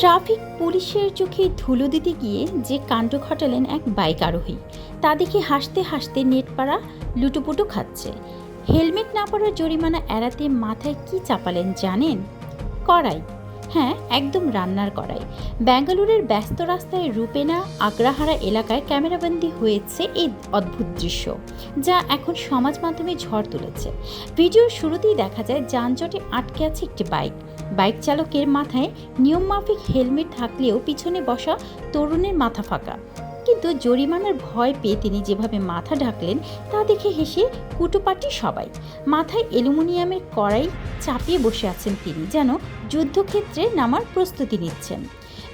Traffic পুলিশের চোখে ধুলো দিতে গিয়ে যে কাণ্ড ঘটালেন এক বাইক আরোহী, তা দেখে হাসতে হাসতে নেটপাড়া লুটোপুটো খাচ্ছে। হেলমেট না পরার জরিমানা এড়াতে মাথায় কি চাপালেন জানেন? কড়াই। হ্যাঁ একদম রান্নার কড়াই। ব্যাঙ্গালোরের ব্যস্ত রাস্তায় রূপেনা আগ্রাহারা এলাকায় ক্যামেরাবন্দি হয়েছে এই অদ্ভুত দৃশ্য, যা এখন সমাজ মাধ্যমে ঝড় তুলেছে। ভিডিওর শুরুতেই দেখা যায় যানজটে আটকে আছে একটি বাইক। বাইক চালকের মাথায় নিয়মমাফিক হেলমেট থাকলেও পিছনে বসা তরুণের মাথা ফাঁকা। কিন্তু জরিমানার ভয় পেয়ে তিনি যেভাবে মাথা ঢাকলেন, তা দেখে হেসে কুটোপাটি সবাই। মাথায় অ্যালুমিনিয়ামের কড়াই চাপিয়ে বসে আছেন তিনি, যেন যুদ্ধক্ষেত্রে নামার প্রস্তুতি নিচ্ছেন।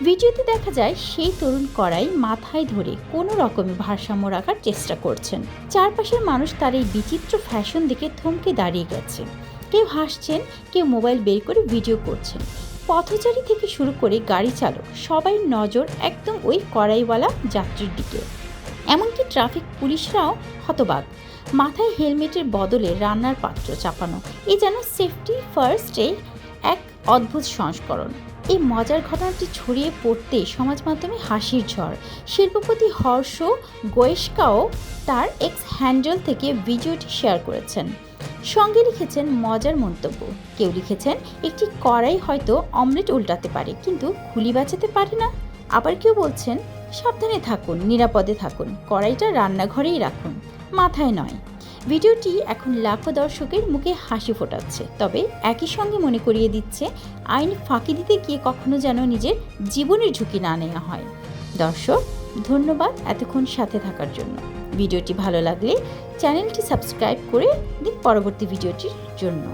ভিডিওতে দেখা যায়, সেই তরুণ কড়াই মাথায় ধরে কোনো রকমে ভারসাম্য রাখার চেষ্টা করছেন। চারপাশের মানুষ তার এই বিচিত্র ফ্যাশন দেখে থমকে দাঁড়িয়ে গেছে। কেউ হাসছেন, কেউ মোবাইল বের করে ভিডিও করছেন। পথচারী থেকে শুরু করে গাড়ি চালক, সবাই নজর একদম ওই কড়াইওয়ালা যাত্রীর দিকে। এমনকি ট্রাফিক পুলিশরাও হতবাক। মাথায় হেলমেটের বদলে রান্নার পাত্র চাপানো এই যেন সেফটি ফার্স্টে এক অদ্ভুত সংস্করণ। এই মজার ঘটনাটি ছড়িয়ে পড়তে সমাজ মাধ্যমে হাসির ঝড়। শিল্পপতি হর্ষ গোয়েস্কাও তার এক্স হ্যান্ডেল থেকে ভিডিওটি শেয়ার করেছেন। সঙ্গে লিখেছেন মজার মন্তব্য। কেউ লিখেছেন, একটি কড়াই হয়তো অমলেট উল্টাতে পারে, কিন্তু খুলি বাঁচাতে পারে না। আবার কেউ বলছেন, সাবধানে থাকুন, নিরাপদে থাকুন, কড়াইটা রান্নাঘরেই রাখুন, মাথায় নয়। ভিডিওটি এখন লাখো দর্শকের মুখে হাসি ফোটাচ্ছে, তবে একই সঙ্গে মনে করিয়ে দিচ্ছে, আইন ফাঁকি দিতে গিয়ে কখনো যেন নিজের জীবনের ঝুঁকি না নেওয়া হয়। দর্শক, ধন্যবাদ এতক্ষণ সাথে থাকার জন্য। ভিডিওটি ভালো লাগলে চ্যানেলটি সাবস্ক্রাইব করে দিন পরবর্তী ভিডিওটির জন্য।